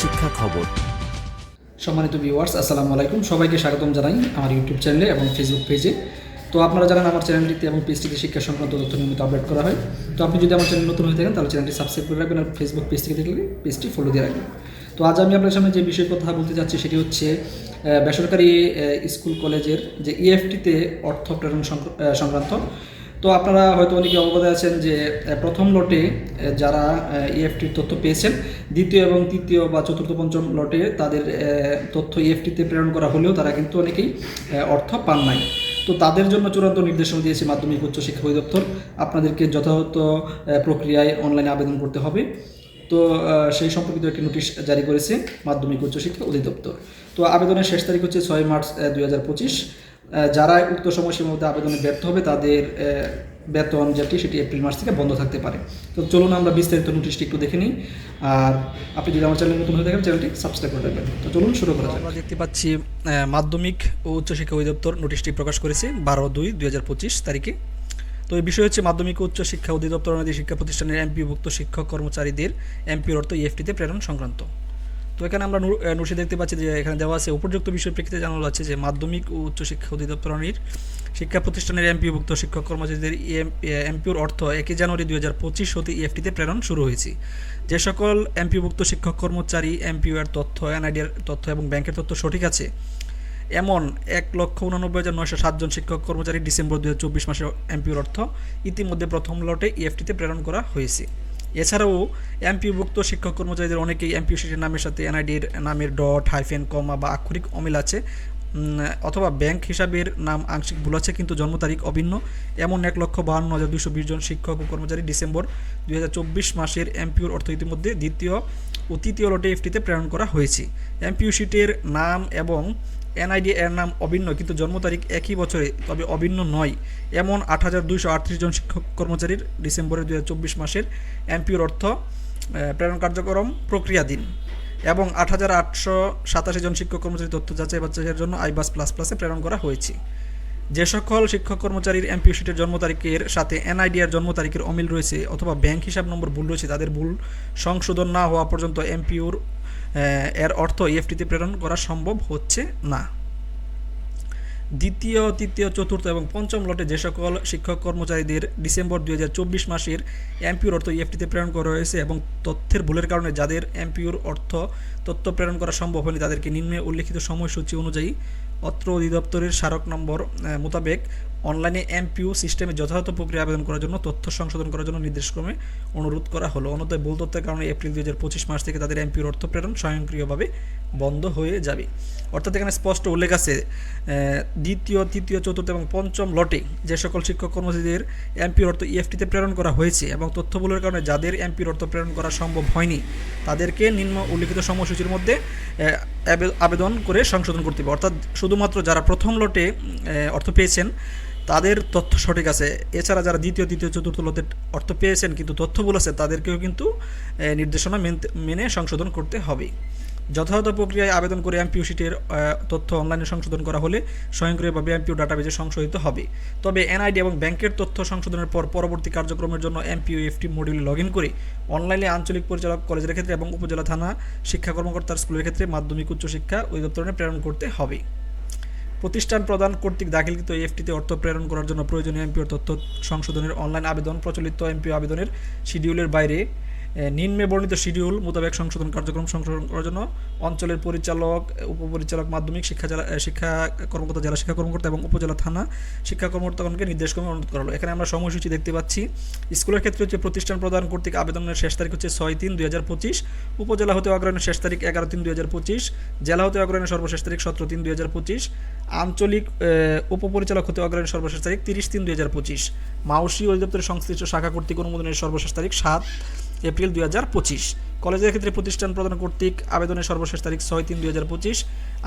শিক্ষা খবর। সম্মানিত ভিউয়ার্স আসসালামু আলাইকুম। সবাইকে স্বাগতম জানাই আমার ইউটিউব চ্যানেলে এবং ফেসবুক পেজে তো আপনারা জানেন আমার চ্যানেলটিতে এবং পেজটিতে শিক্ষা সংক্রান্ত তথ্য নিয়মিত আপডেট করা হয়। তো আপনি যদি আমার চ্যানেল নতুন হয়ে থাকেন, তাহলে চ্যানেলটি সাবস্ক্রাইব করে রাখবেন আর ফেসবুক পেজ থেকে দেখলে পেজটি ফলো দিয়ে রাখবেন। তো আজ আমি আপনার সামনে যে বিষয়ে কথা বলতে যাচ্ছি, সেটি হচ্ছে বেসরকারি স্কুল কলেজের যে ইএফটিতে অর্থ প্রেরণ সংক্রান্ত। তো আপনারা হয়তো অনেকে অবগত আছেন যে প্রথম লটে যারা ইএফটির তথ্য পেয়েছেন, দ্বিতীয় এবং তৃতীয় বা চতুর্থ, পঞ্চম লটে তাদের তথ্য ইএফটিতে প্রেরণ করা হলেও তারা কিন্তু অনেকেই অর্থ পান নাই। তো তাদের জন্য চূড়ান্ত নির্দেশনা দিয়েছে মাধ্যমিক উচ্চ শিক্ষা অধিদপ্তর। আপনাদেরকে যথাযথ প্রক্রিয়ায় অনলাইনে আবেদন করতে হবে। তো সেই সম্পর্কিত একটি নোটিশ জারি করেছে মাধ্যমিক উচ্চশিক্ষা অধিদপ্তর। তো আবেদনের শেষ তারিখ হচ্ছে ছয় মার্চ দুই হাজার পঁচিশ। যারা উক্ত সময়সীমার মধ্যে আবেদনে ব্যর্থ হবে, তাদের বেতন যেটি, সেটি এপ্রিল মাস থেকে বন্ধ থাকতে পারে। তো চলুন আমরা বিস্তারিত নোটিশটি একটু দেখে নিই। আর আপনি যদি আমার চ্যানেল নতুন হয়ে থাকেন, চ্যানেলটি সাবস্ক্রাইব করে রাখবেন। তো চলুন শুরু করা আমরা দেখতে পাচ্ছি মাধ্যমিক ও উচ্চশিক্ষা অধিদপ্তর নোটিশটি প্রকাশ করেছে বারো দুই দুই হাজার পঁচিশ তারিখে। তো এই বিষয় হচ্ছে, মাধ্যমিক উচ্চ শিক্ষা অধিদপ্তর শিক্ষা প্রতিষ্ঠানের এমপিভুক্ত শিক্ষক কর্মচারীদের এমপির অর্থ ইএফটিতে প্রেরণ সংক্রান্ত। তো এখানে আমরা নু- আহ, দেখতে পাচ্ছি যে এখানে দেওয়া আছে উপযুক্ত বিষয় প্রেক্ষিতে জানানো যাচ্ছে যে মাধ্যমিক ও উচ্চ শিক্ষা অধিদপ্তরের শিক্ষা প্রতিষ্ঠানের এমপিভুক্ত শিক্ষক কর্মচারীদের এমপিওর অর্থ একই জানুয়ারি দুই হাজার পঁচিশ হতে ইএফটিতে প্রেরণ শুরু হয়েছে। যে সকল এমপিভুক্ত শিক্ষক কর্মচারী এমপিও এর তথ্য এনআইডির তথ্য এবং ব্যাংকের তথ্য সঠিক আছে। এমন এক লক্ষ উনানব্বই হাজার নয়শো সাতজন শিক্ষক কর্মচারী ডিসেম্বর দু হাজার চব্বিশ মাসের এমপিওর অর্থ ইতিমধ্যে প্রথম লটে ইএফটিতে প্রেরণ করা হয়েছে। এছাড়াও এমপিভুক্ত শিক্ষক কর্মচারীদের অনেকেই এমপিও সিটির নামের সাথে এনআইডির নামের ডট হাইফেন কমা বা আক্ষরিক অমিল আছে অথবা ব্যাংক হিসাবের নাম আংশিক ভুল আছে কিন্তু জন্ম তারিখ অভিন্ন। এমন এক লক্ষ বাহান্ন হাজার দুশো বিশ জন শিক্ষক ও কর্মচারী ডিসেম্বর দুই হাজার চব্বিশ মাসের এমপিওর অর্থ ইতিমধ্যে দ্বিতীয় ও তৃতীয় লটে এফটিতে প্রেরণ করা হয়েছে। এমপিও শিটের নাম এবং এনআইডি এর নাম অভিন্ন, কিন্তু জন্ম তারিখ একই বছরে, তবে অভিন্ন নয়। এমন আট হাজার দুইশো আটত্রিশ জন শিক্ষক কর্মচারীর ডিসেম্বরের হাজার চব্বিশ মাসের এমপিওর অর্থ প্রেরণ কার্যক্রম প্রক্রিয়াধীন। এবং আট হাজার আটশো সাতাশি জন শিক্ষক কর্মচারী তথ্য যাচাই বাচ্চাদের জন্য আইবাস প্লাস প্লাসে প্রেরণ করা হয়েছে। যে সকল শিক্ষক কর্মচারীর এমপিও শিটের জন্ম তারিখের সাথে এনআইডিআর জন্ম তারিখের অমিল রয়েছে, অথবা ব্যাংক হিসাব নম্বর ভুল রয়েছে, তাদের ভুল সংশোধন না হওয়া পর্যন্ত এমপিওর এর অর্থ ইএফটিতে প্রেরণ করা সম্ভব হচ্ছে না। দ্বিতীয়, তৃতীয়, চতুর্থ এবং পঞ্চম লটে যে সকল শিক্ষক কর্মচারীদের ডিসেম্বর দুই হাজার চব্বিশ মাসের এমপিউর অর্থ ইএফটিতে প্রেরণ করা হয়েছে এবং তথ্যের ভুলের কারণে যাদের এমপিউর অর্থ তথ্য প্রেরণ করা সম্ভব হয়নি, তাদেরকে নিম্নে উল্লিখিত সময়সূচি অনুযায়ী অত্র অধিদপ্তরের স্মারক নম্বর মোতাবেক অনলাইনে এমপিউ সিস্টেমে যথাযথ প্রক্রিয়া আবেদন করার জন্য তথ্য সংশোধন করার জন্য নির্দেশক্রমে অনুরোধ করা হলো। অন্যথায় ভুল তথ্যের কারণে এপ্রিল দুই হাজার পঁচিশ মাস থেকে তাদের এমপিউর অর্থ প্রেরণ স্বয়ংক্রিয়ভাবে বন্ধ হয়ে যাবে। অর্থাৎ এখানে স্পষ্ট উল্লেখ আছে দ্বিতীয়, তৃতীয়, চতুর্থ এবং পঞ্চম লটে যে সকল শিক্ষক কর্মচারীদের এমপির অর্থ ইএফটিতে প্রেরণ করা হয়েছে এবং তথ্যগুলোর কারণে যাদের এমপির অর্থ প্রেরণ করা সম্ভব হয়নি, তাদেরকে নিম্ন উল্লিখিত সময়সূচির মধ্যে আবে- আবেদন করে সংশোধন করতে হবে। অর্থাৎ শুধুমাত্র যারা প্রথম লটে অর্থ পেয়েছেন, তাদের তথ্য সঠিক আছে। এছাড়া যারা দ্বিতীয়, তৃতীয়, চতুর্থ লটের অর্থ পেয়েছেন, কিন্তু তথ্য ভুল আছে, তাদেরকেও কিন্তু নির্দেশনা মেনে সংশোধন করতে হবে। যথাযথ প্রক্রিয়ায় আবেদন করে এমপিউ শিটের তথ্য অনলাইনে সংশোধন করা হলে স্বয়ংক্রিয়ভাবে এমপিউ ডাটাবেজে সংশোধিত হবে। তবে এনআইডি এবং ব্যাংকের তথ্য সংশোধনের পর পরবর্তী কার্যক্রমের জন্য এমপিউ এফটি মডিউলে লগ ইন করে অনলাইনে আঞ্চলিক পরিচালক কলেজের ক্ষেত্রে এবং উপজেলা থানা শিক্ষা কর্মকর্তার স্কুলের ক্ষেত্রে মাধ্যমিক উচ্চশিক্ষা অধিদপ্তরে প্রেরণ করতে হবে। প্রতিষ্ঠান প্রদান কর্তৃক দাখিলকৃত এফটিতে অর্থ প্রেরণ করার জন্য প্রয়োজনীয় এমপিওর তথ্য সংশোধনের অনলাইন আবেদন প্রচলিত এমপিও আবেদনের শিডিউলের বাইরে নিম্নে বর্ণিত শিডিউল মোতাবেক সংশোধন কার্যক্রম সংশোধন করার জন্য অঞ্চলের পরিচালক, উপপরিচালক, মাধ্যমিক শিক্ষা জেলা শিক্ষা কর্মকর্তা, জেলা শিক্ষা কর্মকর্তা এবং উপজেলা থানা শিক্ষা কর্মকর্তাগণকে নির্দেশক্রমে অনুরোধ করা হলো। এখানে আমরা সময়সূচি দেখতে পাচ্ছি। স্কুলের ক্ষেত্রে হচ্ছে প্রতিষ্ঠান প্রদান কর্তৃক আবেদনের শেষ তারিখ হচ্ছে ছয় তিন দুই হাজার পঁচিশ, উপজেলা হতে অগ্রহণের শেষ তারিখ এগারো তিন দুই হাজার পঁচিশ, জেলা হতে অগ্রহণের সর্বশেষ তারিখ সতেরো তিন দুই হাজার পঁচিশ, আঞ্চলিক উপপরিচালক হতে অগ্রহণের সর্বশেষ তারিখ তিরিশ তিন দুই হাজার পঁচিশ, মাউসি অধিদপ্তরের সংশ্লিষ্ট শাখা কর্তৃক অনুমোদনের সর্বশেষ তারিখ সাত এপ্রিল দুই কলেজের ক্ষেত্রে প্রতিষ্ঠান প্রদান কর্তৃক আবেদনের সর্বশেষ তারিখ ছয় তিন দুই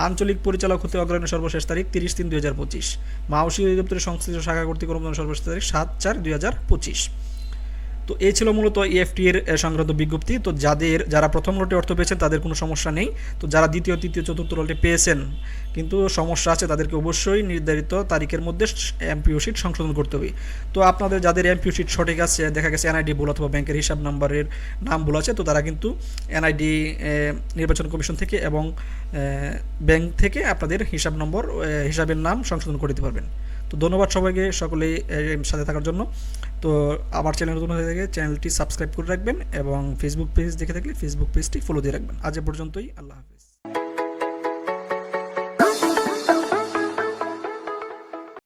আঞ্চলিক পরিচালক হতে অগ্রহণের সর্বশেষ তারিখ তিরিশ তিন দুই হাজার পঁচিশ। মাওসী অধিদপ্তরের সংশ্লিষ্ট শাখা কর্তৃক অনুমোদনের সর্বশেষ তারিখ সাত চার দুই হাজার পঁচিশ। তো এই ছিল মূলত ইএফটি এর সংক্রান্ত বিজ্ঞপ্তি। তো যাদের, যারা প্রথম লটে অর্থ পেয়েছেন, তাদের কোনো সমস্যা নেই। তো যারা দ্বিতীয়, তৃতীয়, চতুর্থ লটে পেয়েছেন, কিন্তু সমস্যা আছে, তাদেরকে অবশ্যই নির্ধারিত তারিখের মধ্যে এমপিও শিট সংশোধন করতে হবে। তো আপনাদের যাদের এমপিও শিট সঠিক আছে, দেখা গেছে এনআইডি ভুল অথবা ব্যাংকের হিসাব নাম্বারের নাম ভুল আছে, তো তারা কিন্তু এনআইডি নির্বাচন কমিশন থেকে এবং ব্যাংক থেকে আপনাদের হিসাব নম্বর হিসাবের নাম সংশোধন করে দিতে পারবেন। তো ধন্যবাদ সবাইকে সকলেই সাথে থাকার জন্য। তো আবার চ্যানেল নতুন হয়ে থাকে, চ্যানেলটি সাবস্ক্রাইব করে রাখবেন এবং ফেসবুক পেজ দেখে থাকলে ফেসবুক পেজটি ফলো দিয়ে রাখবেন। আজ পর্যন্তই, আল্লাহ হাফিজ।